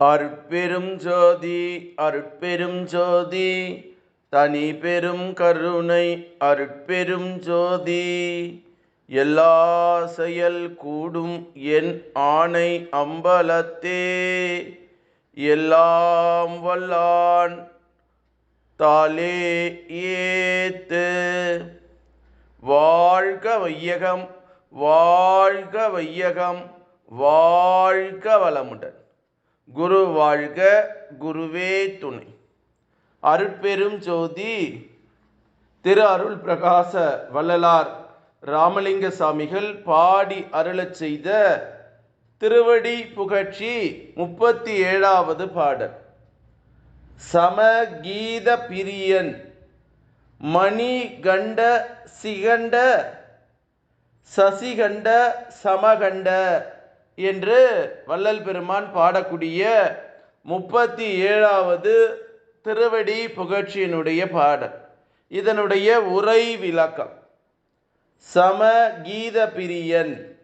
அருட்பெரும் ஜோதி அருட்பெரும் ஜோதி தனி பெரும் கருணை அருட்பெரும் ஜோதி. எல்லா செயல் கூடும் என் ஆணை அம்பலத்தே. எல்லாம் வல்லான் தாலே ஏத்து. வாழ்க வையகம் வாழ்க வையகம் வாழ்க வளமுடன். குரு வாழ்க குருவே துணை. அருட்பெரும் ஜோதி திரு அருள் பிரகாச வள்ளலார் ராமலிங்க சாமிகள் பாடி அருளச் செய்த திருவடி புகழ்ச்சி முப்பத்தி ஏழாவது பாடல். சமகீத பிரியன் மணி கண்ட சிகண்ட சசிகண்ட சமகண்ட என்று வள்ளல் பெருமான் பாடக்கூடிய முப்பத்தி ஏழாவது திருவடி புகழ்ச்சியினுடைய பாடல். இதனுடைய உரை விளக்கம். சம கீத பிரியன்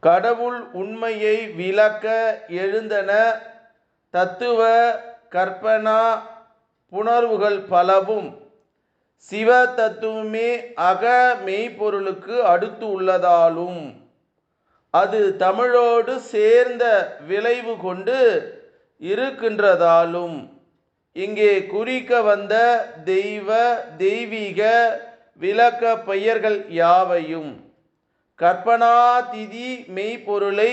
கடவுள் உண்மையை விளக்க எழுந்தன தத்துவ கற்பனா புணர்வுகள் பலவும் சிவ தத்துவமே அக மெய்ப்பொருளுக்கு அடுத்து உள்ளதாலும் அது தமிழோடு சேர்ந்த விளைவு கொண்டு இருக்கின்றதாலும் இங்கே குறிக்க வந்த தெய்வ தெய்வீக விளக்க பெயர்கள் யாவையும்? கற்பனாதிதி மெய்ப்பொருளை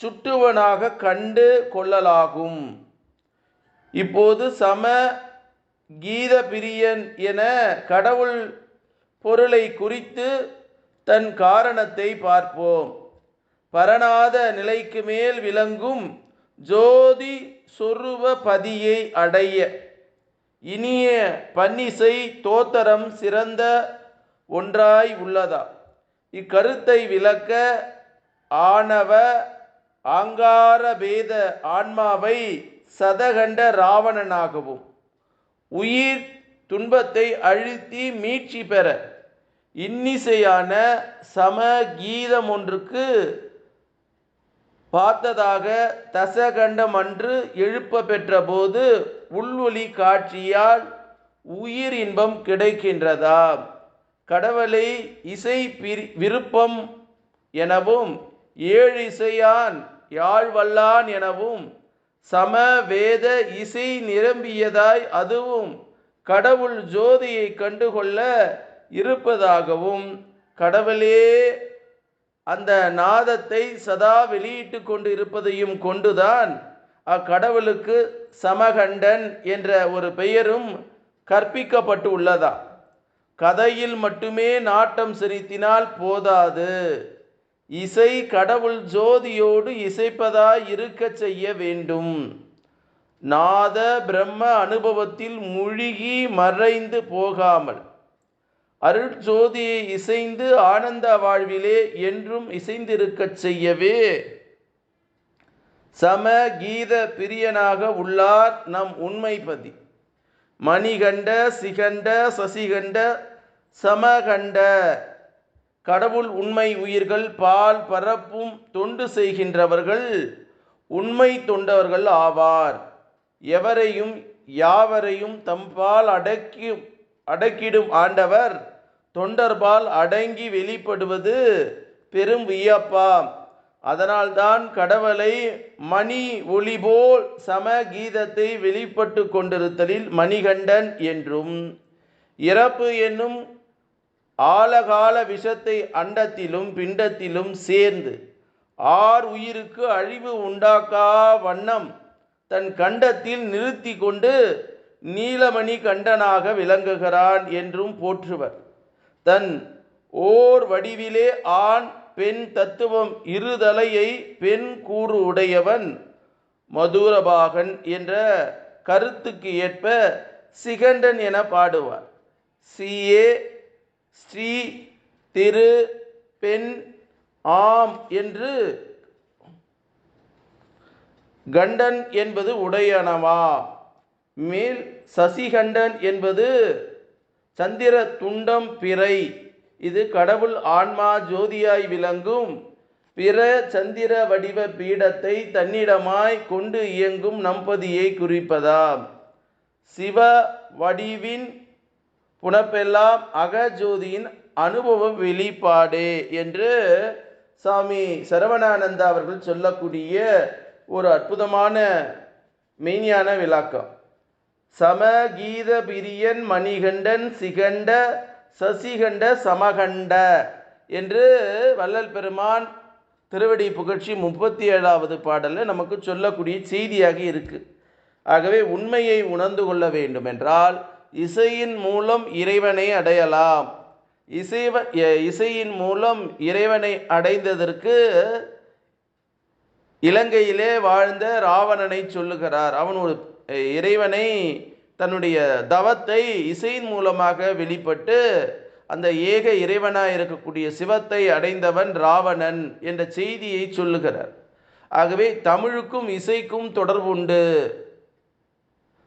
சுட்டுவனாக கண்டு கொள்ளலாகும். இப்போது சம கீத பிரியன் என கடவுள் பொருளை குறித்து தன் காரணத்தை பார்ப்போம். பரணாத நிலைக்கு மேல் விளங்கும் ஜோதி சொருவ பதியை அடைய. இனிய பன்னிசை தோத்தரம் சிறந்த ஒன்றாய் உள்ளதா. இக்கருத்தை விளக்க ஆணவ ஆங்காரபேத ஆன்மாவை சதகண்ட ராவணனாகவும் உயிர் துன்பத்தை அழுத்தி மீட்சி பெற. இன்னிசையான சம கீதம் ஒன்றுக்கு பார்த்ததாக தசகண்டம் அன்று எழுப்ப பெற்ற போது உள்வொளி காட்சியால் உயிர் இன்பம் கிடைக்கின்றதா? கடவுளை இசை பிரி விருப்பம் எனவும் ஏழு இசையான் யாழ்வல்லான் எனவும் சம வேத இசை நிரம்பியதாய் அதுவும் கடவுள் ஜோதியை கண்டுகொள்ள இருப்பதாகவும் கடவுளே அந்த நாதத்தை சதா வெளியிட்டு கொண்டு இருப்பதையும் கொண்டுதான் அக்கடவுளுக்கு சமகண்டன் என்ற ஒரு பெயரும் கற்பிக்கப்பட்டு உள்ளதா? கதையில் மட்டுமே நாட்டம் செலுத்தினால் போதாது. இசை கடவுள் ஜோதியோடு இசைப்பதாய் இருக்க செய்ய வேண்டும். நாத பிரம்ம அனுபவத்தில் முழுகி மறைந்து போகாமல் அருட்ஜோதியை இசைந்து ஆனந்த வாழ்விலே என்றும் இசைந்திருக்கச் செய்யவே. சம கீத பிரியனாக உள்ளார் நம் உண்மைபதி. மணிகண்ட சிகண்ட சசிகண்ட சமகண்ட. கடவுள் உண்மை உயிர்கள் பால் பரப்பும் தொண்டு செய்கின்றவர்கள் உண்மை தொண்டவர்கள் ஆவார். எவரையும் யாவரையும் தம்பால் அடக்கி அடக்கிடும் ஆண்டவர். தொண்டர்பால் அடங்கி வெளிப்படுவது பெரும் வியப்பாம். அதனால்தான் கடவுளை மணி ஒளி போல் சம கீதத்தை வெளிப்பட்டு கொண்டிருத்தலில் மணிகண்டன் என்றும் இறப்பு என்னும் ஆழகால விஷத்தை அண்டத்திலும் பிண்டத்திலும் சேர்ந்து ஆர் உயிருக்கு அழிவு உண்டாக்கா வண்ணம் தன் கண்டத்தில் நிறுத்தி கொண்டு நீலமணி கண்டனாக விளங்குகிறான் என்றும் போற்றுவர். தன் ஓர் வடிவிலே ஆண் பெண் தத்துவம் இருதலையை பெண் கூறு உடையவன் மதுரபாகன் என்ற கருத்துக்கு ஏற்ப சிகண்டன் என பாடுவார். சிஏ ஸ்ரீ திரு பெண் ஆம் என்று கண்டன் என்பது உடையனவா? மேல் சசிகண்டன் என்பது சந்திர துண்டம் பிறை. இது கடவுள் ஆன்மா ஜோதியாய் விளங்கும். பிற சந்திர வடிவ பீடத்தை தன்னிடமாய் கொண்டு இயங்கும் நம்பதியை குறிப்பதாம். சிவ வடிவின் புனப்பெல்லாம் அகஜோதியின் அனுபவ வெளிப்பாடே என்று சாமி சரவணானந்தா அவர்கள் சொல்லக்கூடிய ஒரு அற்புதமான மெய்ஞான விளக்கம். சமகீத பிரியன் மணிகண்டன் சிகண்ட சசிகண்ட சமகண்ட என்று வள்ளல் பெருமான் திருவடி புகழ்ச்சி முப்பத்தி ஏழாவது பாடலில் நமக்கு சொல்லக்கூடிய செய்தியாக இருக்குது ஆகவே உண்மையை உணர்ந்து கொள்ள வேண்டும் என்றால் இசையின் மூலம் இறைவனை அடையலாம். இசைவ எ- இசையின் மூலம் இறைவனை அடைந்ததற்கு இலங்கையிலே வாழ்ந்த ராவணனை சொல்லுகிறார். அவன் ஒரு இறைவனை தன்னுடைய தவத்தை இசையின் மூலமாக வெளிப்பட்டு அந்த ஏக இறைவனாக இருக்கக்கூடிய சிவத்தை அடைந்தவன் ராவணன் என்ற செய்தியை சொல்லுகிறார். ஆகவே தமிழுக்கும் இசைக்கும் தொடர்பு உண்டு.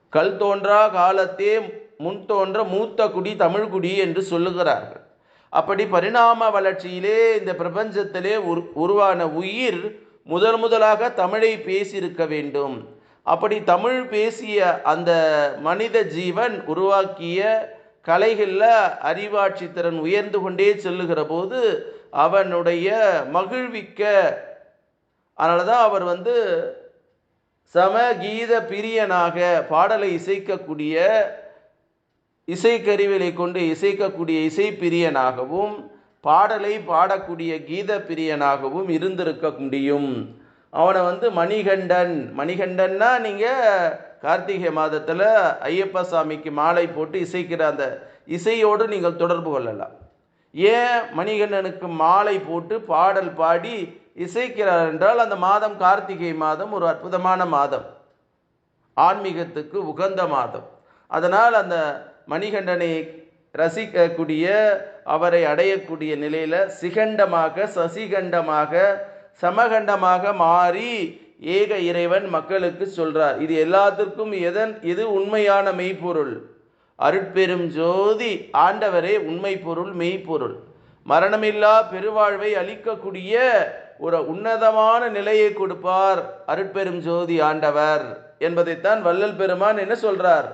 கல் தோன்றா காலத்தே முன் தோன்ற மூத்த குடி தமிழ்குடி என்று சொல்லுகிறார்கள். அப்படி பரிணாம வளர்ச்சியிலே இந்த பிரபஞ்சத்திலே உரு உருவான உயிர் முதல் முதலாக தமிழை பேசியிருக்க வேண்டும். அப்படி தமிழ் பேசிய அந்த மனித ஜீவன் உருவாக்கிய கலைகளில் அறிவாட்சி திறன் உயர்ந்து கொண்டே செல்லுகிற போது அவனுடைய மகிழ்விக்க அதனால தான் அவர் வந்து சமகீத பிரியனாக பாடலை இசைக்கக்கூடிய இசைக்கருவிகளை கொண்டு இசைக்கக்கூடிய இசை பிரியனாகவும் பாடலை பாடக்கூடிய கீத பிரியனாகவும் இருந்திருக்க முடியும். அவனை வந்து மணிகண்டன். மணிகண்டன்னா நீங்கள் கார்த்திகை மாதத்தில் ஐயப்ப சாமிக்கு மாலை போட்டு இசைக்கிற அந்த இசையோடு நீங்கள் தொடர்பு கொள்ளலாம். ஏன் மணிகண்டனுக்கு மாலை போட்டு பாடல் பாடி இசைக்கிறார் என்றால் அந்த மாதம் கார்த்திகை மாதம் ஒரு அற்புதமான மாதம். ஆன்மீகத்துக்கு உகந்த மாதம். அதனால் அந்த மணிகண்டனை ரசிக்கக்கூடிய அவரை அடையக்கூடிய நிலையில் சிகண்டமாக சசிகண்டமாக சமகண்டமாக மாறி ஏக இறைவன் மக்களுக்கு சொல்றார். இது எல்லாத்திற்கும் எதன் இது உண்மையான மெய்ப்பொருள்? அருட்பெரும் ஜோதி ஆண்டவரே உண்மை பொருள் மெய்ப்பொருள் மரணமில்லா பெருவாழ்வை அளிக்கக்கூடிய ஒரு உன்னதமான நிலையை கொடுப்பார் அருட்பெரும் ஜோதி ஆண்டவர். என்பதைத்தான் வள்ளல் பெருமான் என்ன சொல்றார்?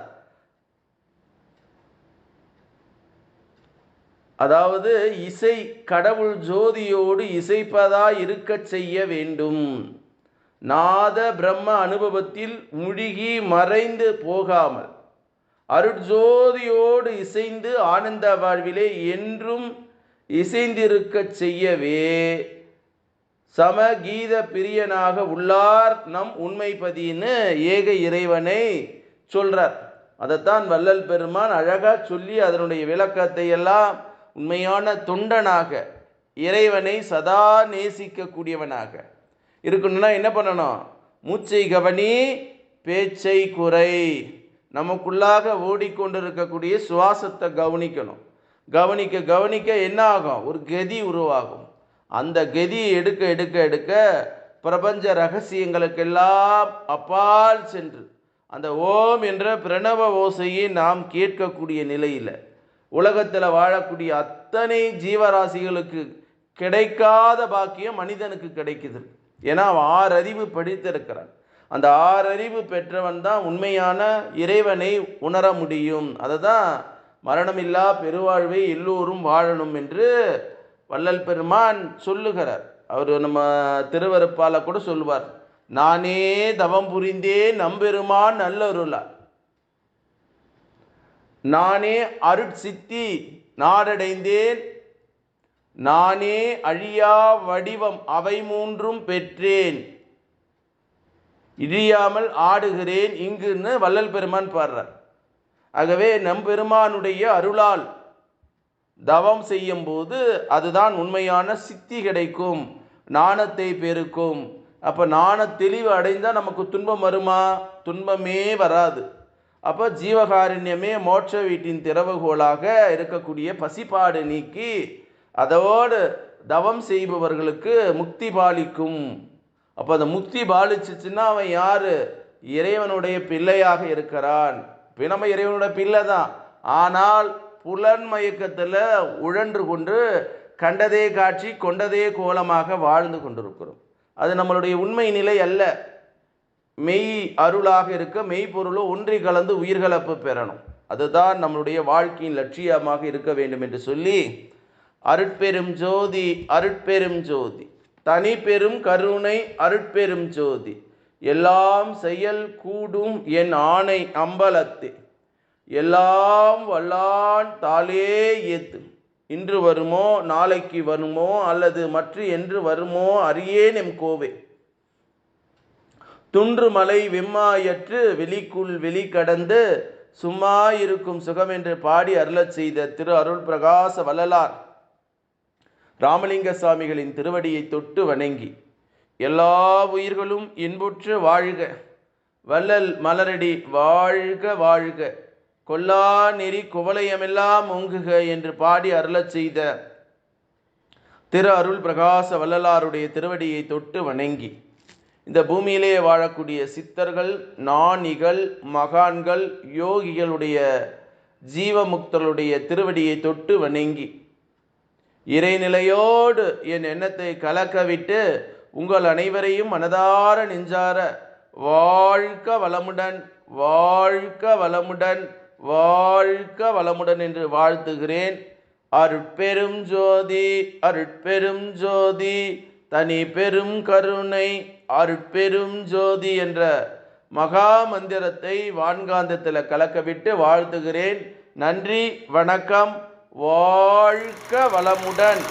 அதாவது இசை கடவுள் ஜோதியோடு இசைப்பதா இருக்கச் செய்ய வேண்டும். நாத பிரம்ம அனுபவத்தில் முழுகி மறைந்து போகாமல் அருட்ஜோதியோடு இசைந்து ஆனந்த வாழ்விலே என்றும் இசைந்திருக்கச் செய்யவே. சமகீத பிரியனாக உள்ளார் நம் உண்மைப்பதின்னு ஏக இறைவனை சொல்றார். அதைத்தான் வள்ளல் பெருமான் அழகாக சொல்லி அதனுடைய விளக்கத்தை எல்லாம் உண்மையான தொண்டனாக இறைவனை சதா நேசிக்கக்கூடியவனாக. இருக்கணும்னா என்ன பண்ணணும்? மூச்சை கவனி பேச்சை குறை. நமக்குள்ளாக ஓடிக்கொண்டிருக்கக்கூடிய சுவாசத்தை கவனிக்கணும். கவனிக்க கவனிக்க என்ன ஆகும் ஒரு கதி உருவாகும். அந்த கதி எடுக்க எடுக்க எடுக்க பிரபஞ்ச ரகசியங்களுக்கெல்லாம் அப்பால் சென்று அந்த ஓம் என்ற பிரணவ ஓசையை நாம் கேட்கக்கூடிய நிலையில் உலகத்தில் வாழக்கூடிய அத்தனை ஜீவராசிகளுக்கு கிடைக்காத பாக்கியம் மனிதனுக்கு கிடைக்குது. ஏன்னா அவன் ஆறறிவு படித்திருக்கிறான். அந்த ஆறறிவு பெற்றவன் தான் உண்மையான இறைவனை உணர முடியும். அதை தான் மரணமில்லா பெருவாழ்வை எல்லோரும் வாழணும் என்று வள்ளல் பெருமான் சொல்லுகிறார். அவர் நம்ம திருவருப்பால கூட சொல்லுவார். நானே தவம் புரிந்தே நம்பெருமான் நல்லருளார் நானே அருட்சித்தி நாடடைந்தேன். நானே அழியா வடிவம் அவை மூன்றும் பெற்றேன். இழியாமல் ஆடுகிறேன் இங்குன்னு வள்ளல் பெருமான் பாடுறார். ஆகவே நம்பெருமானுடைய அருளால் தவம் செய்யும் போது அதுதான் உண்மையான சித்தி கிடைக்கும் நாணத்தை பெருக்கும். அப்போ நாண தெளிவு அடைந்தால் நமக்கு துன்பம் வருமா? துன்பமே வராது. அப்போ ஜீவகாருண்யமே மோட்ச வீட்டின் திறவுகோலாக இருக்கக்கூடிய பசிப்பாடு நீக்கி அதோடு தவம் செய்பவர்களுக்கு முக்தி பாலிக்கும். அப்போ அந்த முக்தி பாலிச்சிச்சுன்னா அவன் யார்? இறைவனுடைய பிள்ளையாக இருக்கிறான். இப்போ நம்ம இறைவனுடைய பிள்ளை தான். ஆனால் புலன் மயக்கத்தில் உழன்று கொண்டு கண்டதே காட்சி கொண்டதே கோலமாக வாழ்ந்து கொண்டிருக்கிறோம். அது நம்மளுடைய உண்மை நிலை அல்ல. மெய் அருளாக இருக்க மெய்ப்பொருளோ ஒன்றி கலந்து உயிர்கலப்பு பெறணும். அதுதான் நம்மளுடைய வாழ்க்கையின் லட்சியமாக இருக்க வேண்டும் என்று சொல்லி அருட்பெரும் ஜோதி அருட்பெரும் ஜோதி. தனி பெரும் கருணை அருட்பெரும் ஜோதி. எல்லாம் செயல் கூடும் என் ஆணை அம்பலத்தே. எல்லாம் வல்லான் தாளே ஏத்து இன்று வருமோ நாளைக்கு வருமோ அல்லது மற்ற என்று வருமோ அறியேன் எம் கோவே. துன்று மலை வெம்மாயற்று வெளிக்குள் வெளி கடந்து சும்மா இருக்கும் சுகம் என்று பாடி அருளச் செய்த திரு அருள் பிரகாச வள்ளலார். ராமலிங்க சுவாமிகளின் திருவடியை தொட்டு வணங்கி எல்லா உயிர்களும் இன்புற்று வாழ்க வள்ளல் மலரடி வாழ்க வாழ்க கொல்லா நெறி குவளையமெல்லாம் ஒங்குக என்று பாடி அருளச் செய்த திரு அருள் பிரகாச வள்ளலாருடைய திருவடியை தொட்டு வணங்கி இந்த பூமியிலே வாழக்கூடிய சித்தர்கள் நாணிகள் மகான்கள் யோகிகளுடைய ஜீவமுக்தர்களுடைய திருவடியை தொட்டு வணங்கி இறைநிலையோடு என் எண்ணத்தை கலக்கவிட்டு உங்கள் அனைவரையும் மனதார நெஞ்சார வாழ்க வளமுடன் வாழ்க வளமுடன் வாழ்க வளமுடன் என்று வாழ்த்துகிறேன். அருட்பெரும் ஜோதி அருட்பெரும் ஜோதி. தனி பெரும் கருணை அருட்பெரும் ஜோதி என்ற மகா மந்திரத்தை வான்காந்தத்தில் கலக்கவிட்டு வாழ்த்துகிறேன். நன்றி வணக்கம் வாழ்க வளமுடன்.